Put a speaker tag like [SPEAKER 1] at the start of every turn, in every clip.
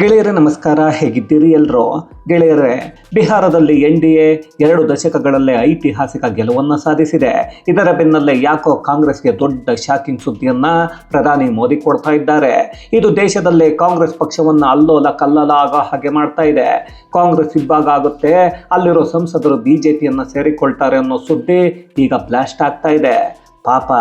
[SPEAKER 1] ಗೆಳೆಯರೇ, ನಮಸ್ಕಾರ. ಹೇಗಿದ್ದೀರಿ ಎಲ್ಲರೂ ಗೆಳೆಯರೇ, ಬಿಹಾರದಲ್ಲಿ ಎನ್ ಡಿ ಎ ಎರಡು ದಶಕಗಳಲ್ಲೇ ಐತಿಹಾಸಿಕ ಗೆಲುವನ್ನು ಸಾಧಿಸಿದೆ. ಇದರ ಬೆನ್ನಲ್ಲೇ ಯಾಕೋ ಕಾಂಗ್ರೆಸ್ಗೆ ದೊಡ್ಡ ಶಾಕಿಂಗ್ ಸುದ್ದಿಯನ್ನ ಪ್ರಧಾನಿ ಮೋದಿ ಕೊಡ್ತಾ ಇದ್ದಾರೆ. ಇದು ದೇಶದಲ್ಲೇ ಕಾಂಗ್ರೆಸ್ ಪಕ್ಷವನ್ನು ಅಲ್ಲೋಲ ಕಲ್ಲೋಲ ಆಗೋ ಹಾಗೆ ಮಾಡ್ತಾ ಇದೆ. ಕಾಂಗ್ರೆಸ್ ಇಬ್ಬಾಗ ಆಗುತ್ತೆ, ಅಲ್ಲಿರೋ ಸಂಸದರು ಬಿಜೆಪಿಯನ್ನ ಸೇರಿಕೊಳ್ತಾರೆ ಅನ್ನೋ ಸುದ್ದಿ ಈಗ ಬ್ಲಾಸ್ಟ್ ಆಗ್ತಾ ಇದೆ. ಪಾಪ,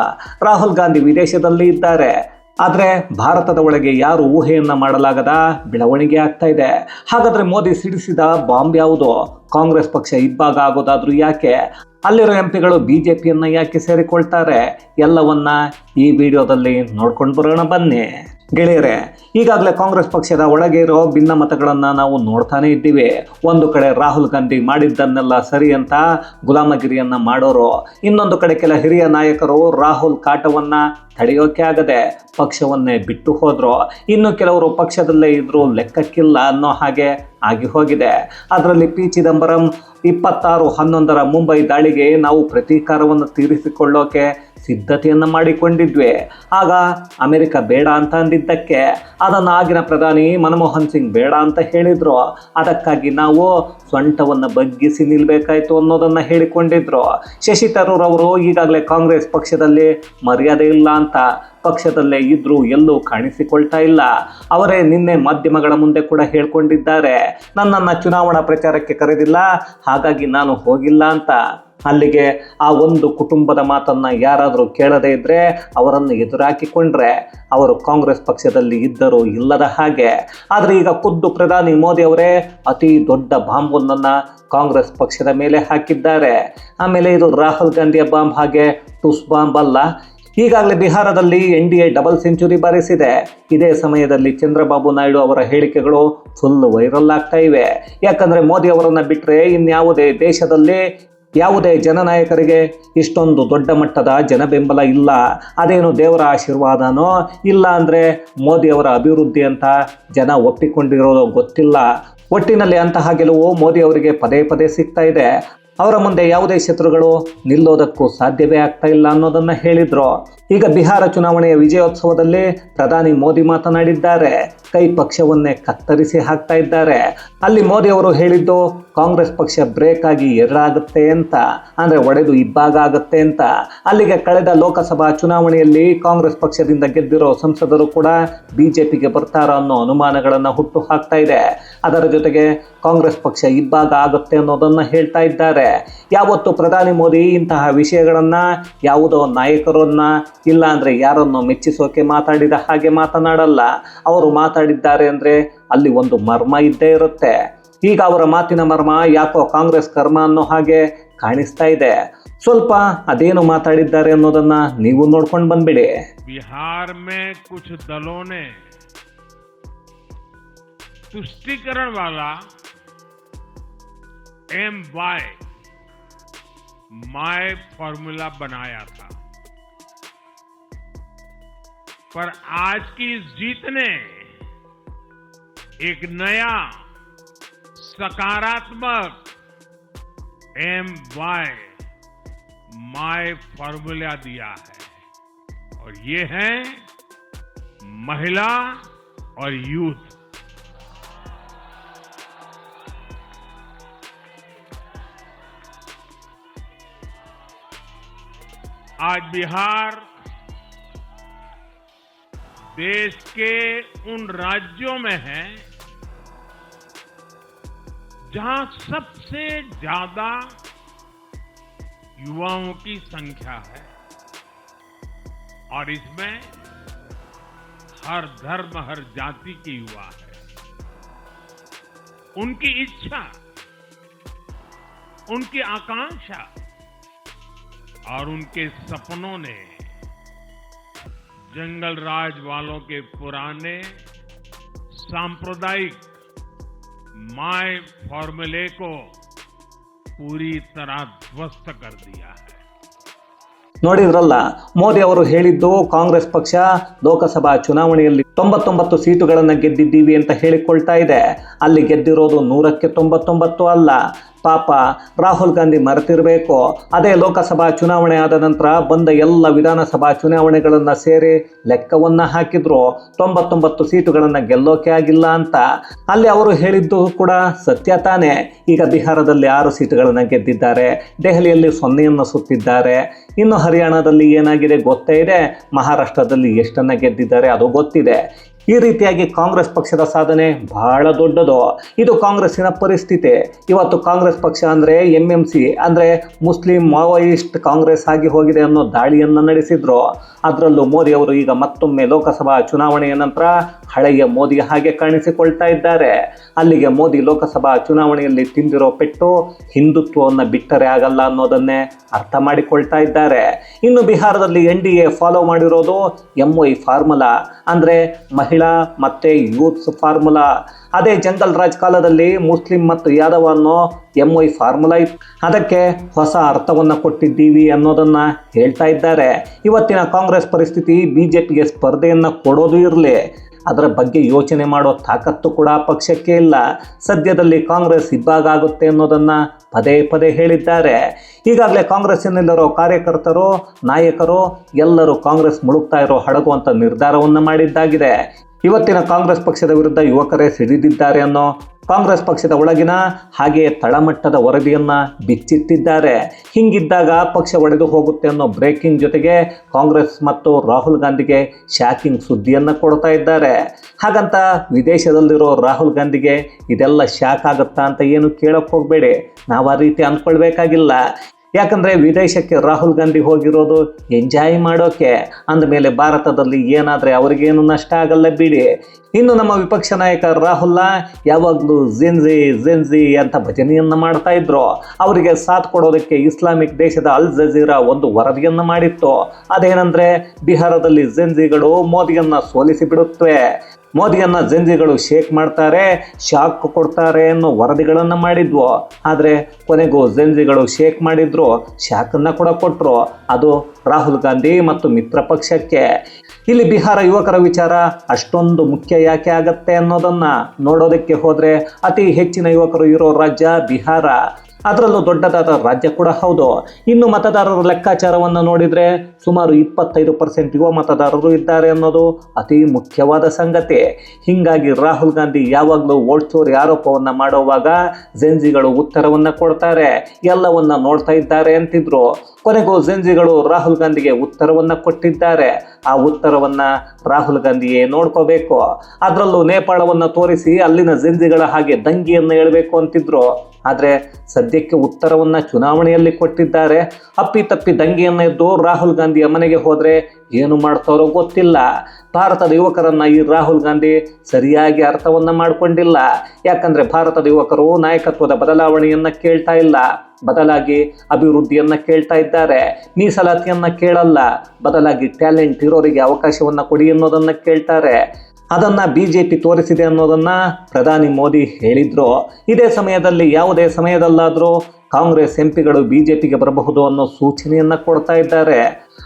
[SPEAKER 1] ರಾಹುಲ್ ಗಾಂಧಿ ವಿದೇಶದಲ್ಲಿ ಇದ್ದಾರೆ. ಆದರೆ ಭಾರತದ ಒಳಗೆ ಯಾರು ಊಹೆಯನ್ನ ಮಾಡಲಾಗದ ಬೆಳವಣಿಗೆ ಆಗ್ತಾ ಇದೆ. ಹಾಗಾದ್ರೆ ಮೋದಿ ಸಿಡಿಸಿದ ಬಾಂಬ್ ಯಾವುದು? ಕಾಂಗ್ರೆಸ್ ಪಕ್ಷ ಇಬ್ಬಾಗ ಆಗೋದಾದ್ರೂ ಯಾಕೆ? ಅಲ್ಲಿರೋ ಎಂ ಪಿಗಳು ಬಿಜೆಪಿಯನ್ನ ಯಾಕೆ ಸೇರಿಕೊಳ್ತಾರೆ? ಎಲ್ಲವನ್ನ ಈ ವಿಡಿಯೋದಲ್ಲಿ ನೋಡ್ಕೊಂಡು ಬರೋಣ ಬನ್ನಿ. ಗೆಳೆಯರೆ, ಈಗಾಗಲೇ ಕಾಂಗ್ರೆಸ್ ಪಕ್ಷದ ಒಳಗೆ ಇರೋ ಭಿನ್ನ ಮತಗಳನ್ನು ನಾವು ನೋಡ್ತಾನೆ ಇದ್ದೀವಿ. ಒಂದು ಕಡೆ ರಾಹುಲ್ ಗಾಂಧಿ ಮಾಡಿದ್ದನ್ನೆಲ್ಲ ಸರಿ ಅಂತ ಗುಲಾಮಗಿರಿಯನ್ನು ಮಾಡೋರು, ಇನ್ನೊಂದು ಕಡೆ ಕೆಲ ಹಿರಿಯ ನಾಯಕರು ರಾಹುಲ್ ಕಾಟವನ್ನು ತಡೆಯೋಕೆ ಆಗದೆ ಪಕ್ಷವನ್ನೇ ಬಿಟ್ಟು ಹೋದರು. ಇನ್ನು ಕೆಲವರು ಪಕ್ಷದಲ್ಲೇ ಇದ್ದರೂ ಲೆಕ್ಕಕ್ಕಿಲ್ಲ ಅನ್ನೋ ಹಾಗೆ ಆಗಿ ಹೋಗಿದೆ. ಅದರಲ್ಲಿ ಪಿ ಚಿದಂಬರಂ ಇಪ್ಪತ್ತಾರು ಹನ್ನೊಂದರ ಮುಂಬೈ ದಾಳಿಗೆ ನಾವು ಪ್ರತೀಕಾರವನ್ನು ತೀರಿಸಿಕೊಳ್ಳೋಕೆ ಸಿದ್ಧತೆಯನ್ನು ಮಾಡಿಕೊಂಡಿದ್ವಿ. ಆಗ ಅಮೆರಿಕ ಬೇಡ ಅಂತ ಅಂದಿದ್ದಕ್ಕೆ ಅದನ್ನು ಆಗಿನ ಪ್ರಧಾನಿ ಮನಮೋಹನ್ ಸಿಂಗ್ ಬೇಡ ಅಂತ ಹೇಳಿದ್ರು. ಅದಕ್ಕಾಗಿ ನಾವು ಸೊಂಟವನ್ನು ಬಗ್ಗಿಸಿ ನಿಲ್ಲಬೇಕಾಯಿತು ಅನ್ನೋದನ್ನು ಹೇಳಿಕೊಂಡಿದ್ರು. ಶಶಿ ತರೂರ್ ಅವರು ಈಗಾಗಲೇ ಕಾಂಗ್ರೆಸ್ ಪಕ್ಷದಲ್ಲಿ ಮರ್ಯಾದೆ ಇಲ್ಲ ಅಂತ ಪಕ್ಷದಲ್ಲೇ ಇದ್ರೂ ಎಲ್ಲೂ ಕಾಣಿಸಿಕೊಳ್ತಾ ಇಲ್ಲ. ಅವರೇ ನಿನ್ನೆ ಮಾಧ್ಯಮಗಳ ಮುಂದೆ ಕೂಡ ಹೇಳ್ಕೊಂಡಿದ್ದಾರೆ. ನನ್ನನ್ನು ಚುನಾವಣಾ ಪ್ರಚಾರಕ್ಕೆ ಕರೆದಿಲ್ಲ, ಹಾಗಾಗಿ ನಾನು ಹೋಗಿಲ್ಲ ಅಂತ. ಅಲ್ಲಿಗೆ ಆ ಒಂದು ಕುಟುಂಬದ ಮಾತನ್ನ ಯಾರಾದರೂ ಕೇಳದೇ ಇದ್ದರೆ ಅವರನ್ನು ಎದುರಾಕಿಕೊಂಡ್ರೆ ಅವರು ಕಾಂಗ್ರೆಸ್ ಪಕ್ಷದಲ್ಲಿ ಇದ್ದರೂ ಇಲ್ಲದ ಹಾಗೆ. ಆದರೆ ಈಗ ಖುದ್ದು ಪ್ರಧಾನಿ ಮೋದಿ ಅವರೇ ಅತಿ ದೊಡ್ಡ ಬಾಂಬೊಂದನ್ನು ಕಾಂಗ್ರೆಸ್ ಪಕ್ಷದ ಮೇಲೆ ಹಾಕಿದ್ದಾರೆ. ಆಮೇಲೆ ಇದು ರಾಹುಲ್ ಗಾಂಧಿಯ ಬಾಂಬ್ ಹಾಗೆ ಟುಸ್ ಬಾಂಬ್ ಅಲ್ಲ. ಈಗಾಗಲೇ ಬಿಹಾರದಲ್ಲಿ N D A double century ಬಾರಿಸಿದೆ. ಇದೇ ಸಮಯದಲ್ಲಿ ಚಂದ್ರಬಾಬು ನಾಯ್ಡು ಅವರ ಹೇಳಿಕೆಗಳು ಫುಲ್ ವೈರಲ್ ಆಗ್ತಾ ಇವೆ. ಯಾಕಂದರೆ ಮೋದಿ ಅವರನ್ನು ಬಿಟ್ಟರೆ ಇನ್ಯಾವುದೇ ದೇಶದಲ್ಲಿ ಯಾವುದೇ ಜನನಾಯಕರಿಗೆ ಇಷ್ಟೊಂದು ದೊಡ್ಡ ಮಟ್ಟದ ಜನ ಬೆಂಬಲ ಇಲ್ಲ. ಅದೇನು ದೇವರ ಆಶೀರ್ವಾದನೋ? ಇಲ್ಲ ಅಂದರೆ ಮೋದಿಯವರ ಅಭಿವೃದ್ಧಿ ಅಂತ ಜನ ಒಪ್ಪಿಕೊಂಡಿರೋದು ಗೊತ್ತಿಲ್ಲ. ಒಟ್ಟಿನಲ್ಲಿ ಅಂತಹ ಗೆಲುವು ಮೋದಿ ಅವರಿಗೆ ಪದೇ ಪದೇ ಸಿಗ್ತಾ ಇದೆ. ಅವರ ಮುಂದೆ ಯಾವುದೇ ಶತ್ರುಗಳು ನಿಲ್ಲೋದಕ್ಕೂ ಸಾಧ್ಯವೇ ಆಗ್ತಾ ಇಲ್ಲ ಅನ್ನೋದನ್ನ ಹೇಳಿದ್ರು. ಈಗ ಬಿಹಾರ ಚುನಾವಣೆಯ ವಿಜಯೋತ್ಸವದಲ್ಲಿ ಪ್ರಧಾನಿ ಮೋದಿ ಮಾತನಾಡಿದ್ದಾರೆ. ಕೈ ಪಕ್ಷವನ್ನೇ ಕತ್ತರಿಸಿ ಹಾಕ್ತಾ ಇದ್ದಾರೆ. ಅಲ್ಲಿ ಮೋದಿ ಅವರು ಹೇಳಿದ್ದು, ಕಾಂಗ್ರೆಸ್ ಪಕ್ಷ ಬ್ರೇಕ್ ಆಗಿ ಎರಡಾಗುತ್ತೆ ಅಂತ, ಅಂದ್ರೆ ಒಡೆದು ಇಬ್ಬಾಗ ಆಗುತ್ತೆ ಅಂತ. ಅಲ್ಲಿಗೆ ಕಳೆದ ಲೋಕಸಭಾ ಚುನಾವಣೆಯಲ್ಲಿ ಕಾಂಗ್ರೆಸ್ ಪಕ್ಷದಿಂದ ಗೆದ್ದಿರೋ ಸಂಸದರು ಕೂಡ ಬಿಜೆಪಿಗೆ ಬರ್ತಾರ ಅನ್ನೋ ಅನುಮಾನಗಳನ್ನು ಹುಟ್ಟು ಹಾಕ್ತಾ ಇದೆ. ಅದರ ಜೊತೆಗೆ ಕಾಂಗ್ರೆಸ್ ಪಕ್ಷ ಇಬ್ಬಾಗ ಆಗುತ್ತೆ ಅನ್ನೋದನ್ನು ಹೇಳ್ತಾ ಇದ್ದಾರೆ. ಯಾವತ್ತು ಪ್ರಧಾನಿ ಮೋದಿ ಇಂತಹ ವಿಷಯಗಳನ್ನು, ಯಾವುದೋ ನಾಯಕರನ್ನ ಇಲ್ಲ ಅಂದ್ರೆ ಯಾರನ್ನು ಮೆಚ್ಚಿಸೋಕೆ ಮಾತಾಡಿದ ಹಾಗೆ ಮಾತನಾಡಲ್ಲ. ಅವರು ಮಾತಾಡಿದ್ದಾರೆ ಅಂದರೆ ಅಲ್ಲಿ ಒಂದು ಮರ್ಮ ಇದ್ದೇ ಇರುತ್ತೆ. ಈಗ ಅವರ ಮಾತಿನ ಮರ್ಮ ಯಾಕೋ ಕಾಂಗ್ರೆಸ್ ಕರ್ಮ ಅನ್ನೋ ಹಾಗೆ ಕಾಣಿಸ್ತಾ ಇದೆ. ಸ್ವಲ್ಪ ಅದೇನು ಮಾತಾಡಿದ್ದಾರೆ ಅನ್ನೋದನ್ನ ನೀವು ನೋಡ್ಕೊಂಡು ಬಂದ್ಬಿಡಿ.
[SPEAKER 2] ಬಿಹಾರ್ ಮೇ ಕುछ ದಲೋನೆ तुष्टिकरण वाला एम वाई माय फॉर्मूला बनाया था। पर आज की इस जीत ने एक नया सकारात्मक एम वाई माय फॉर्मूला दिया है। और ये है महिला और यूथ आज बिहार देश के उन राज्यों में है जहाँ सबसे ज़्यादा युवाओं की संख्या है और इसमें हर धर्म, हर जाति के युवा है। उनकी इच्छा, उनकी आकांक्षा और उनके सपनों ने जंगल राज वालों के पुराने सांप्रदायिक माय फॉर्मूले को पूरी तरह ध्वस्त कर दिया है
[SPEAKER 1] ನೋಡಿದ್ರಲ್ಲ ಮೋದಿ ಅವರು ಹೇಳಿದ್ದು ಕಾಂಗ್ರೆಸ್ ಪಕ್ಷ ಲೋಕಸಭಾ ಚುನಾವಣೆಯಲ್ಲಿ ತೊಂಬತ್ತೊಂಬತ್ತು ಸೀಟುಗಳನ್ನು ಗೆದ್ದಿದ್ದೀವಿ ಅಂತ ಹೇಳಿಕೊಳ್ತಾ ಇದೆ ಅಲ್ಲಿ ಗೆದ್ದಿರೋದು ನೂರಕ್ಕೆ ತೊಂಬತ್ತೊಂಬತ್ತು ಅಲ್ಲ ಪಾಪ ರಾಹುಲ್ ಗಾಂಧಿ ಮರೆತಿರಬೇಕು, ಅದೇ ಲೋಕಸಭಾ ಚುನಾವಣೆ ಆದ ನಂತರ ಬಂದ ಎಲ್ಲ ವಿಧಾನಸಭಾ ಚುನಾವಣೆಗಳನ್ನು ಸೇರಿ ಲೆಕ್ಕವನ್ನು ಹಾಕಿದ್ರು. ತೊಂಬತ್ತೊಂಬತ್ತು ಸೀಟುಗಳನ್ನು ಗೆಲ್ಲೋಕೆ ಆಗಿಲ್ಲ ಅಂತ. ಅಲ್ಲಿ ಅವರು ಹೇಳಿದ್ದು ಕೂಡ ಸತ್ಯ ತಾನೇ. ಈಗ ಬಿಹಾರದಲ್ಲಿ ಆರು ಸೀಟುಗಳನ್ನು ಗೆದ್ದಿದ್ದಾರೆ. ದೆಹಲಿಯಲ್ಲಿ ಸೊನ್ನೆಯನ್ನು ಸುತ್ತಿದ್ದಾರೆ. ಇನ್ನು ಹರಿಯಾಣದಲ್ಲಿ ಏನಾಗಿದೆ ಗೊತ್ತೇ ಇದೆ. ಮಹಾರಾಷ್ಟ್ರದಲ್ಲಿ ಎಷ್ಟನ್ನು ಗೆದ್ದಿದ್ದಾರೆ ಅದು ಗೊತ್ತಿದೆ. ಈ ರೀತಿಯಾಗಿ ಕಾಂಗ್ರೆಸ್ ಪಕ್ಷದ ಸಾಧನೆ ಬಹಳ ದೊಡ್ಡದು. ಇದು ಕಾಂಗ್ರೆಸ್ಸಿನ ಪರಿಸ್ಥಿತಿ. ಇವತ್ತು ಕಾಂಗ್ರೆಸ್ ಪಕ್ಷ ಅಂದರೆ ಎಂ ಎಂ ಸಿ ಅಂದರೆ ಮುಸ್ಲಿಂ ಮಾವೋಯಿಸ್ಟ್ ಕಾಂಗ್ರೆಸ್ ಆಗಿ ಹೋಗಿದೆ ಅನ್ನೋ ದಾಳಿಯನ್ನು ನಡೆಸಿದ್ರು. ಅದರಲ್ಲೂ ಮೋದಿ ಅವರು ಈಗ ಮತ್ತೊಮ್ಮೆ ಲೋಕಸಭಾ ಚುನಾವಣೆಯ ನಂತರ ಹಳೆಯ ಮೋದಿ ಹಾಗೆ ಕಾಣಿಸಿಕೊಳ್ತಾ ಇದ್ದಾರೆ. ಅಲ್ಲಿಗೆ ಮೋದಿ ಲೋಕಸಭಾ ಚುನಾವಣೆಯಲ್ಲಿ ತಿಂದಿರೋ ಪೆಟ್ಟು ಹಿಂದುತ್ವವನ್ನು ಬಿಟ್ಟರೆ ಆಗಲ್ಲ ಅನ್ನೋದನ್ನೇ ಅರ್ಥ ಮಾಡಿಕೊಳ್ತಾ ಇದ್ದಾರೆ. ಇನ್ನು ಬಿಹಾರದಲ್ಲಿ ಎನ್ ಡಿ ಎ ಫಾಲೋ ಮಾಡಿರೋದು ಎಂ ವೈ ಫಾರ್ಮುಲಾ ಅಂದರೆ ಮಹಿಳಾ ಮತ್ತು ಯೂತ್ಸ್ ಫಾರ್ಮುಲಾ ಅದೇ ಜಂಗಲ್ ರಾಜ್ ಕಾಲದಲ್ಲಿ ಮುಸ್ಲಿಂ ಮತ್ತು ಯಾದವ ಅನ್ನೋ ಎಂ ವೈ ಫಾರ್ಮುಲಾ ಇತ್ತು. ಅದಕ್ಕೆ ಹೊಸ ಅರ್ಥವನ್ನು ಕೊಟ್ಟಿದ್ದೀವಿ ಅನ್ನೋದನ್ನು ಹೇಳ್ತಾ ಇದ್ದಾರೆ. ಇವತ್ತಿನ ಕಾಂಗ್ರೆಸ್ ಪರಿಸ್ಥಿತಿ ಬಿ ಜೆ ಪಿಗೆ ಸ್ಪರ್ಧೆಯನ್ನು ಕೊಡೋದು ಇರಲಿ. ಅದರ ಬಗ್ಗೆ ಯೋಚನೆ ಮಾಡೋ ತಾಕತ್ತು ಕೂಡ ಪಕ್ಷಕ್ಕೆ ಇಲ್ಲ. ಸದ್ಯದಲ್ಲಿ ಕಾಂಗ್ರೆಸ್ ಇಬ್ಬಾಗ ಆಗುತ್ತೆ ಅನ್ನೋದನ್ನು ಪದೇ ಪದೇ ಹೇಳಿದ್ದಾರೆ. ಈಗಾಗಲೇ ಕಾಂಗ್ರೆಸ್ಸಿನಲ್ಲಿರೋ ಕಾರ್ಯಕರ್ತರು, ನಾಯಕರು ಎಲ್ಲರೂ ಕಾಂಗ್ರೆಸ್ ಮುಳುಗ್ತಾ ಇರೋ ಹಡಗು ಅಂತ ನಿರ್ಧಾರವನ್ನು ಮಾಡಿದ್ದಾಗಿದೆ. ಇವತ್ತಿನ ಕಾಂಗ್ರೆಸ್ ಪಕ್ಷದ ವಿರುದ್ಧ ಯುವಕರೇ ಸಿಡಿದಿದ್ದಾರೆ ಅನ್ನೋ ಕಾಂಗ್ರೆಸ್ ಪಕ್ಷದ ಒಳಗಿನ ಹಾಗೆಯೇ ತಳಮಟ್ಟದ ವರದಿಯನ್ನು ಬಿಚ್ಚಿಟ್ಟಿದ್ದಾರೆ. ಹಿಂಗಿದ್ದಾಗ ಪಕ್ಷ ಒಡೆದು ಹೋಗುತ್ತೆ ಅನ್ನೋ ಬ್ರೇಕಿಂಗ್ ಜೊತೆಗೆ ಕಾಂಗ್ರೆಸ್ ಮತ್ತು ರಾಹುಲ್ ಗಾಂಧಿಗೆ ಶಾಕಿಂಗ್ ಸುದ್ದಿಯನ್ನು ಕೊಡ್ತಾ ಇದ್ದಾರೆ. ಹಾಗಂತ ವಿದೇಶದಲ್ಲಿರೋ ರಾಹುಲ್ ಗಾಂಧಿಗೆ ಇದೆಲ್ಲ ಶಾಕ್ ಆಗುತ್ತಾ ಅಂತ ಏನು ಕೇಳಕ್ಕೆ ಹೋಗಬೇಡಿ. ನಾವು ಆ ರೀತಿ ಅಂದ್ಕೊಳ್ಬೇಕಾಗಿಲ್ಲ ಯಾಕಂದರೆ ವಿದೇಶಕ್ಕೆ ರಾಹುಲ್ ಗಾಂಧಿ ಹೋಗಿರೋದು ಎಂಜಾಯ್ ಮಾಡೋಕೆ. ಅಂದಮೇಲೆ ಭಾರತದಲ್ಲಿ ಏನಾದರೆ ಅವ್ರಿಗೇನು ನಷ್ಟ ಆಗಲ್ಲ ಬಿಡಿ. ಇನ್ನು ನಮ್ಮ ವಿಪಕ್ಷ ನಾಯಕ ರಾಹುಲ್ ಯಾವಾಗಲೂ ಜಿನ್ಜಿ ಜಿನ್ಜಿ ಅಂತ ಭಜನೆಯನ್ನು ಮಾಡ್ತಾ ಇದ್ರು. ಅವರಿಗೆ ಸಾಥ್ ಕೊಡೋದಕ್ಕೆ ಇಸ್ಲಾಮಿಕ್ ದೇಶದ ಅಲ್ ಜಜೀರಾ ಒಂದು ವರದಿಯನ್ನು ಮಾಡಿತ್ತು. ಅದೇನಂದ್ರೆ ಬಿಹಾರದಲ್ಲಿ ಜಿನ್ಜಿಗಳು ಮೋದಿಯನ್ನು ಸೋಲಿಸಿ ಬಿಡುತ್ತವೆ ಮೋದಿಯನ್ನ ಜಂಜಿಗಳು ಶೇಕ್ ಮಾಡ್ತಾರೆ, ಶಾಕ್ ಕೊಡ್ತಾರೆ ಅನ್ನೋ ವರದಿಗಳನ್ನು ಮಾಡಿದ್ವು. ಆದರೆ ಕೊನೆಗೂ ಜಂಜಿಗಳು ಶೇಕ್ ಮಾಡಿದ್ರು, ಶಾಕನ್ನು ಕೂಡ ಕೊಟ್ಟರು ಅದು ರಾಹುಲ್ ಗಾಂಧಿ ಮತ್ತು ಮಿತ್ರ ಪಕ್ಷಕ್ಕೆ. ಇಲ್ಲಿ ಬಿಹಾರ ಯುವಕರ ವಿಚಾರ ಅಷ್ಟೊಂದು ಮುಖ್ಯ ಯಾಕೆ ಆಗತ್ತೆ ಅನ್ನೋದನ್ನು ನೋಡೋದಕ್ಕೆ ಹೋದರೆ ಅತಿ ಹೆಚ್ಚಿನ ಯುವಕರು ಇರೋ ರಾಜ್ಯ ಬಿಹಾರ. ಅದರಲ್ಲೂ ದೊಡ್ಡದಾದ ರಾಜ್ಯ ಕೂಡ ಹೌದು. ಇನ್ನು ಮತದಾರರ ಲೆಕ್ಕಾಚಾರವನ್ನು ನೋಡಿದರೆ ಸುಮಾರು ಇಪ್ಪತ್ತೈದು ಪರ್ಸೆಂಟ್ ಯುವ ಮತದಾರರು ಇದ್ದಾರೆ ಅನ್ನೋದು ಅತಿ ಮುಖ್ಯವಾದ ಸಂಗತಿ. ಹೀಗಾಗಿ ರಾಹುಲ್ ಗಾಂಧಿ ಯಾವಾಗಲೂ ವೋಟ್ ಚೋರಿ ಆರೋಪವನ್ನು ಮಾಡುವಾಗ ಜೆನ್ಜಿಗಳು ಉತ್ತರವನ್ನು ಕೊಡ್ತಾರೆ. ಎಲ್ಲವನ್ನ ನೋಡ್ತಾ ಇದ್ದಾರೆ ಅಂತಿದ್ರು. ಕೊನೆಗೂ ಜೆನ್ಜಿಗಳು ರಾಹುಲ್ ಗಾಂಧಿಗೆ ಉತ್ತರವನ್ನು ಕೊಟ್ಟಿದ್ದಾರೆ. ಆ ಉತ್ತರವನ್ನು ರಾಹುಲ್ ಗಾಂಧಿಯೇ ನೋಡ್ಕೋಬೇಕು. ಅದರಲ್ಲೂ ನೇಪಾಳವನ್ನು ತೋರಿಸಿ ಅಲ್ಲಿನ ಜೆನ್ಜಿಗಳ ಹಾಗೆ ದಂಗಿಯನ್ನು ಹೇಳಬೇಕು ಅಂತಿದ್ರು. ಆದರೆ ಸದ್ಯಕ್ಕೆ ಉತ್ತರವನ್ನು ಚುನಾವಣೆಯಲ್ಲಿ ಕೊಟ್ಟಿದ್ದಾರೆ. ಅಪ್ಪಿತಪ್ಪಿ ದಂಗೆಯನ್ನು ಎದ್ದು ರಾಹುಲ್ ಗಾಂಧಿಯ ಮನೆಗೆ ಹೋದರೆ ಏನು ಮಾಡ್ತಾರೋ ಗೊತ್ತಿಲ್ಲ. ಭಾರತದ ಯುವಕರನ್ನು ಈ ರಾಹುಲ್ ಗಾಂಧಿ ಸರಿಯಾಗಿ ಅರ್ಥವನ್ನು ಮಾಡಿಕೊಂಡಿಲ್ಲ. ಯಾಕಂದರೆ ಭಾರತದ ಯುವಕರು ನಾಯಕತ್ವದ ಬದಲಾವಣೆಯನ್ನು ಕೇಳ್ತಾ ಇಲ್ಲ. ಬದಲಾಗಿ ಅಭಿವೃದ್ಧಿಯನ್ನು ಕೇಳ್ತಾ ಇದ್ದಾರೆ. ಮೀಸಲಾತಿಯನ್ನು ಕೇಳಲ್ಲ. ಬದಲಾಗಿ ಟ್ಯಾಲೆಂಟ್ ಇರೋರಿಗೆ ಅವಕಾಶವನ್ನು ಕೊಡಿ ಅನ್ನೋದನ್ನು ಕೇಳ್ತಾರೆ. ಅದನ್ನು ಬಿ ಜೆ ಪಿ ತೋರಿಸಿದೆ ಅನ್ನೋದನ್ನು ಪ್ರಧಾನಿ ಮೋದಿ ಹೇಳಿದ್ರು. ಇದೇ ಸಮಯದಲ್ಲಿ ಯಾವುದೇ ಸಮಯದಲ್ಲಾದರೂ ಕಾಂಗ್ರೆಸ್ ಎಂಪಿಗಳು ಬಿ ಜೆ ಪಿಗೆ ಬರಬಹುದು ಅನ್ನೋ ಸೂಚನೆಯನ್ನು ಕೊಡ್ತಾ ಇದ್ದಾರೆ.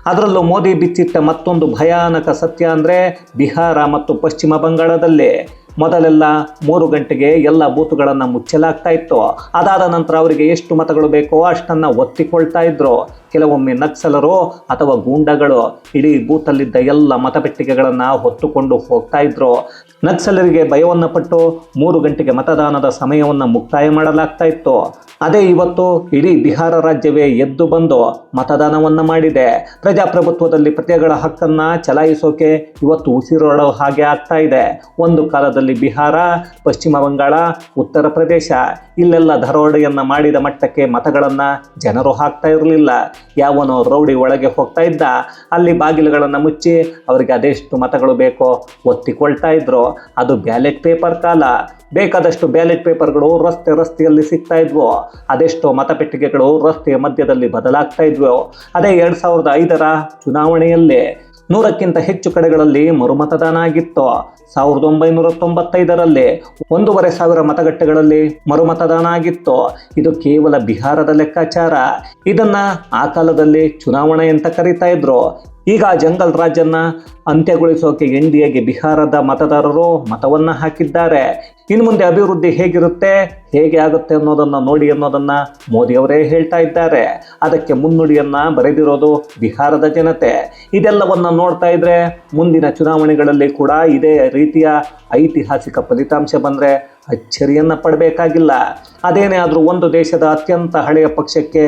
[SPEAKER 1] ಅದರಲ್ಲೂ ಮೋದಿ ಬಿಚ್ಚಿಟ್ಟ ಮತ್ತೊಂದು ಭಯಾನಕ ಸತ್ಯ ಅಂದರೆ ಬಿಹಾರ ಮತ್ತು ಪಶ್ಚಿಮ ಬಂಗಾಳದಲ್ಲಿ. ಮೊದಲೆಲ್ಲ ಮೂರು ಗಂಟೆಗೆ ಎಲ್ಲ ಬೂತುಗಳನ್ನು ಮುಚ್ಚಲಾಗ್ತಾ ಇತ್ತು. ಅದಾದ ನಂತರ ಅವರಿಗೆ ಎಷ್ಟು ಮತಗಳು ಬೇಕೋ ಅಷ್ಟನ್ನು ಒತ್ತಿಕೊಳ್ತಾ ಇದ್ರು. ಕೆಲವೊಮ್ಮೆ ನಕ್ಸಲರು ಅಥವಾ ಗೂಂಡಗಳು ಇಡೀ ಬೂತಲ್ಲಿದ್ದ ಎಲ್ಲ ಮತಪೆಟ್ಟಿಗೆಗಳನ್ನು ಹೊತ್ತುಕೊಂಡು ಹೋಗ್ತಾ ಇದ್ರು. ನಕ್ಸಲರಿಗೆ ಭಯವನ್ನು ಪಟ್ಟು ಮೂರು ಗಂಟೆಗೆ ಮತದಾನದ ಸಮಯವನ್ನು ಮುಕ್ತಾಯ ಮಾಡಲಾಗ್ತಾ ಇತ್ತು. ಅದೇ ಇವತ್ತು ಇಡೀ ಬಿಹಾರ ರಾಜ್ಯವೇ ಎದ್ದು ಬಂದು ಮತದಾನವನ್ನು ಮಾಡಿದೆ. ಪ್ರಜಾಪ್ರಭುತ್ವದಲ್ಲಿ ಪ್ರಜೆಗಳ ಹಕ್ಕನ್ನು ಚಲಾಯಿಸೋಕೆ ಇವತ್ತು ಉಸಿರೋಡೋ ಹಾಗೆ ಆಗ್ತಾ ಇದೆ. ಒಂದು ಕಾಲದಲ್ಲಿ ಬಿಹಾರ, ಪಶ್ಚಿಮ ಬಂಗಾಳ, ಉತ್ತರ ಪ್ರದೇಶ, ಇಲ್ಲೆಲ್ಲ ದರೋಡೆಯನ್ನು ಮಾಡಿದ ಮಟ್ಟಕ್ಕೆ ಮತಗಳನ್ನು ಜನರು ಹಾಕ್ತಾ ಇರಲಿಲ್ಲ. ಯಾವನೋ ರೌಡಿ ಒಳಗೆ ಹೋಗ್ತಾ ಇದ್ದ. ಅಲ್ಲಿ ಬಾಗಿಲುಗಳನ್ನು ಮುಚ್ಚಿ ಅವರಿಗೆ ಅದೆಷ್ಟು ಮತಗಳು ಬೇಕೋ ಒತ್ತಿಕೊಳ್ತಾ ಇದ್ರು. ಅದು ಬ್ಯಾಲೆಟ್ ಪೇಪರ್ ಕಾಲ. ಬೇಕಾದಷ್ಟು ಬ್ಯಾಲೆಟ್ ಪೇಪರ್ಗಳು ರಸ್ತೆ ರಸ್ತೆಯಲ್ಲಿ ಸಿಗ್ತಾ ಇದ್ವು. ಅದೆಷ್ಟೋ ಮತಪೆಟ್ಟಿಗೆಗಳು ರಸ್ತೆಯ ಮಧ್ಯದಲ್ಲಿ ಬದಲಾಗ್ತಾ ಇದ್ವು. ಅದೇ ಎರಡು ಸಾವಿರದ ಐದರ ಚುನಾವಣೆಯಲ್ಲಿ ನೂರಕ್ಕಿಂತ ಹೆಚ್ಚು ಕಡೆಗಳಲ್ಲಿ ಮರುಮತದಾನ ಆಗಿತ್ತು ಸಾವಿರದ ಒಂಬೈನೂರ ತೊಂಬತ್ತೈದರಲ್ಲಿ ಒಂದೂವರೆ ಸಾವಿರ ಮತಗಟ್ಟೆಗಳಲ್ಲಿ ಮರುಮತದಾನ ಆಗಿತ್ತು ಇದು ಕೇವಲ ಬಿಹಾರದ ಲೆಕ್ಕಾಚಾರ. ಇದನ್ನ ಆ ಕಾಲದಲ್ಲಿ ಚುನಾವಣೆ ಅಂತ ಕರೀತಾ ಇದ್ರು. ಈಗ ಜಂಗಲ್ ರಾಜನ್ನ ಅಂತ್ಯಗೊಳಿಸೋಕೆ ಎನ್ ಡಿ ಬಿಹಾರದ ಮತದಾರರು ಮತವನ್ನ ಹಾಕಿದ್ದಾರೆ. ಇನ್ನು ಮುಂದೆ ಅಭಿವೃದ್ಧಿ ಹೇಗಿರುತ್ತೆ, ಹೇಗೆ ಆಗುತ್ತೆ ಅನ್ನೋದನ್ನ ನೋಡಿ ಅನ್ನೋದನ್ನ ಮೋದಿ ಅವರೇ ಹೇಳ್ತಾ ಇದ್ದಾರೆ. ಅದಕ್ಕೆ ಮುನ್ನುಡಿಯನ್ನ ಬರೆದಿರೋದು ಬಿಹಾರದ ಜನತೆ. ಇದೆಲ್ಲವನ್ನ ನೋಡ್ತಾ ಇದ್ರೆ ಮುಂದಿನ ಚುನಾವಣೆಗಳಲ್ಲಿ ಕೂಡ ಇದೇ ರೀತಿಯ ಐತಿಹಾಸಿಕ ಫಲಿತಾಂಶ ಬಂದ್ರೆ ಅಚ್ಚರಿಯನ್ನು ಪಡಬೇಕಾಗಿಲ್ಲ. ಅದೇನೇ ಆದರೂ ಒಂದು ದೇಶದ ಅತ್ಯಂತ ಹಳೆಯ ಪಕ್ಷಕ್ಕೆ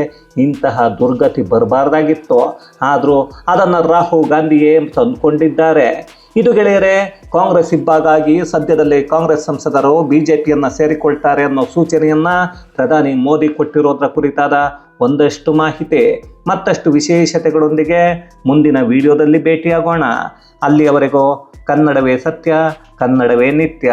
[SPEAKER 1] ಇಂತಹ ದುರ್ಗತಿ ಬರಬಾರ್ದಾಗಿತ್ತು. ಆದರೂ ಅದನ್ನು ರಾಹುಲ್ ಗಾಂಧಿಯೇ ತಂದುಕೊಂಡಿದ್ದಾರೆ. ಇದು ಗೆಳೆಯರೆ, ಕಾಂಗ್ರೆಸ್ ಇಬ್ಬಾಗಾಗಿ ಸದ್ಯದಲ್ಲಿ ಕಾಂಗ್ರೆಸ್ ಸಂಸದರು ಬಿಜೆಪಿಯನ್ನ ಸೇರಿಕೊಳ್ತಾರೆ ಅನ್ನೋ ಸೂಚನೆಯನ್ನ ಪ್ರಧಾನಿ ಮೋದಿ ಕೊಟ್ಟಿರೋದ್ರ ಕುರಿತಾದ ಒಂದಷ್ಟು ಮಾಹಿತಿ. ಮತ್ತಷ್ಟು ವಿಶೇಷತೆಗಳೊಂದಿಗೆ ಮುಂದಿನ ವಿಡಿಯೋದಲ್ಲಿ ಭೇಟಿಯಾಗೋಣ. ಅಲ್ಲಿಯವರೆಗೂ ಕನ್ನಡವೇ ಸತ್ಯ, ಕನ್ನಡವೇ ನಿತ್ಯ.